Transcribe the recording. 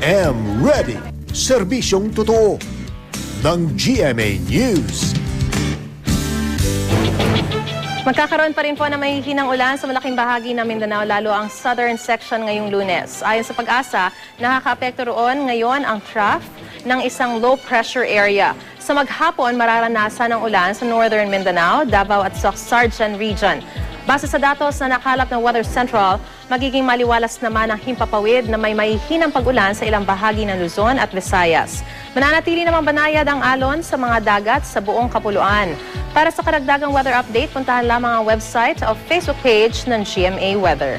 GM Ready. Serbisyong totoo ng GMA News. Magkakaroon pa rin po ng mahihinang ulan sa malaking bahagi ng Mindanao, lalo ang southern section ngayong lunes. Ayon sa pag-asa, nakakaapekto roon ngayon ang trough ng isang low pressure area. Sa maghapon, mararanasan ang ulan sa northern Mindanao, Davao at Sarjan region. Base sa datos na nakalap ng Weather Central, magiging maliwalas naman ang himpapawid na may mahihinang pag-ulan sa ilang bahagi ng Luzon at Visayas. Mananatili namang banayad ang alon sa mga dagat sa buong kapuluan. Para sa karagdagang weather update, puntahan lamang ang website o Facebook page ng GMA Weather.